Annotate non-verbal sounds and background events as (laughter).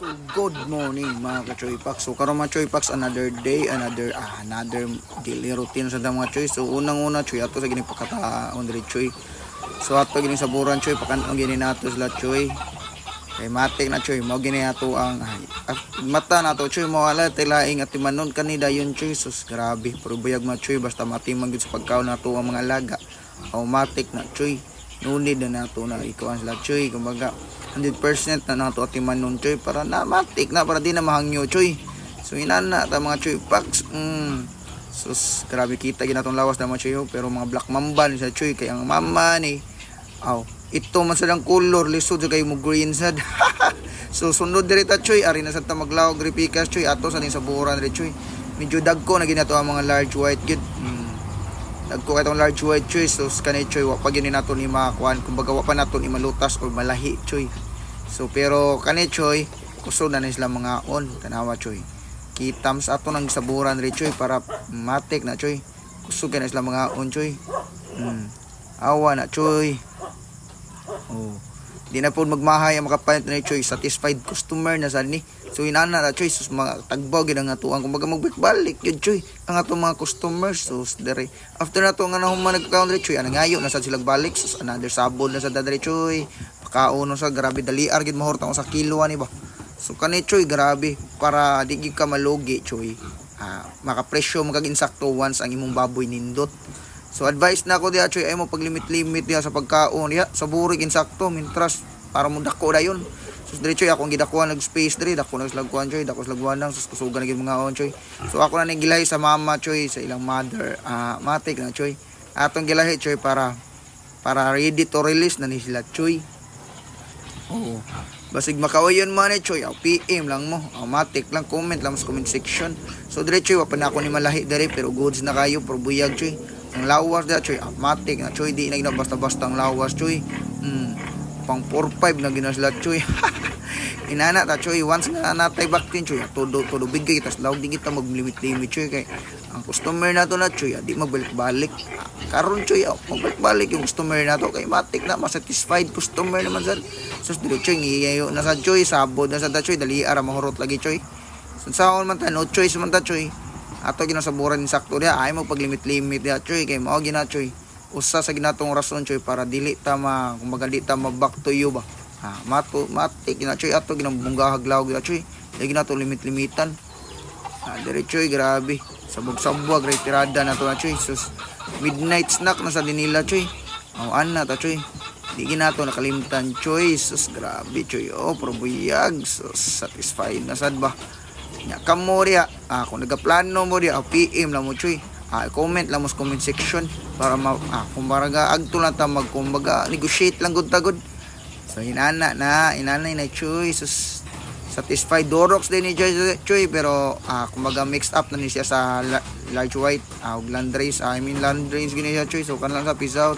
So good morning mga ka-Choy Packs. So karon mga Choy Packs another day, another ah, another daily routine sa mga Choy. So unang-una Choy ato sa gini pakataon diri Choy. So ato gini saburan Choy pakan gini nato sila Choy. Kay matik na Choy, mao gini ato ang ay, ah, mata nato Choy mo wala tilaing at timanon kanida yun Choy. Sus grabe, pero buyag mga Choy basta matimang gid sa pagkaon nato ang mga alaga. Automatic na Choy. Nunid na nato na ikaw sila Choy. Kumbaga 100% na nato atiman nun choy para na matik na para di na mahangyo choy so inana ta mga choy packs mm. sus grabe kita ginatong lawas na mga choy oh. pero mga black mamba sa choy kay ang mama ni aw ito man silang color lisod sa kayo mo green sad (laughs) so sunod diri ta choy ari na sa ta maglaw gripikas choy ato sa din sa buran diri choy medyo dagko na ginato ang mga large white good mm. Nagko katong large white choy so kanay choy wa pa gyud nato ni makakuan kumbaga wa pa nato ni malutas or malahi choy. So pero kanay choy kusog na ni mga on tanawa choy. Kitam sa ato nang saburan ri choy para matik na choy. Kusog na sila mga on choy. Hmm. Awa na choy. Oh. Di na po magmahay ang makapalit na choy satisfied customer na sa ni. So inana na choy sus mga tagbaw gid ang atuang kumbaga magbalik yun choy ang ato mga customers so dere. After na to nga nahum man nagka-count choy anang ngayo na sa silang balik sus. Another sabon na sa dadre choy pakauno sa grabe daliar gid mahorta ko sa kilo ani ba? So kani choy grabe para di gid ka malugi choy ah, makapresyo magag-insakto once ang imong baboy nindot So advice na ako diha choy ay mo paglimit-limit diha sa pagkaon diha sa burig insakto mintras para mo dako dayon. So dire choy ako ang gidakuan nag space dire dako nag slagkuan choy dako slagwan nang sus kusugan gid mga on choy. So ako na nagilay sa mama choy sa ilang mother ah matik na choy. Atong gilahi choy para para ready to release na ni sila choy. Oo. Basig makawayon man eh, choy. Aw, PM lang mo. Automatic lang. Comment lang sa comment section. So, dire, choy. Wapan ako ni malahi dire. Pero goods na kayo. Pero buyag, choy. Ang lawas da, choy. Automatic na, choy. Di na gina basta-basta ang lawas, choy. Hmm. Pang 4-5 na ginaslat, choy. (laughs) Inana ta, choy. Once nga natay baktin, choy. Todo, todo bigay. Tas law di kita mag-limit-limit, choy. Kay ang customer na to na, choy. Di magbalik-balik. Karon, choy. Oh, magbalik-balik yung customer na to. Kay matik na. Masatisfied customer naman, sir. Sus dili choy ngiyayo na sa choy sabod na sa choy dali ara mahurot lagi choy. Sun saon man ta no choice man ta choy. Ato ginasaburan sakto dia ay mo paglimit-limit dia choy kay mao gina choy. Usa sa ginatong rason choy para dili ta ma kumbaga di ta ma back to you ba. Ha, mato matik gina choy ato ginambungga haglaw gina choy. Dili gina to limit-limitan. Ha, dire choy grabe. Sabog-sabog retirada na to na choy. Sus midnight snack na sa dinila choy. Oh, ana ta choy. Di ginato nakalimutan choice. Sus, grabe choy. Oh, probuyag. Sus, satisfied na sad ba? Nya kamo diya. Ah, kung nagaplano mo diya, ah, PM lang mo choy. Ah, comment lang mo sa comment section para ma ah, kumbaga agto lang ta mag kumbaga negotiate lang gud tagod. So inana na, inana na choy. Sus, satisfied Dorox din ni Choy, Choy pero ah, kumbaga mixed up na ni siya sa la- large white ah, ug landrace ah, I mean landrace gini siya Choy so kan lang sa peace out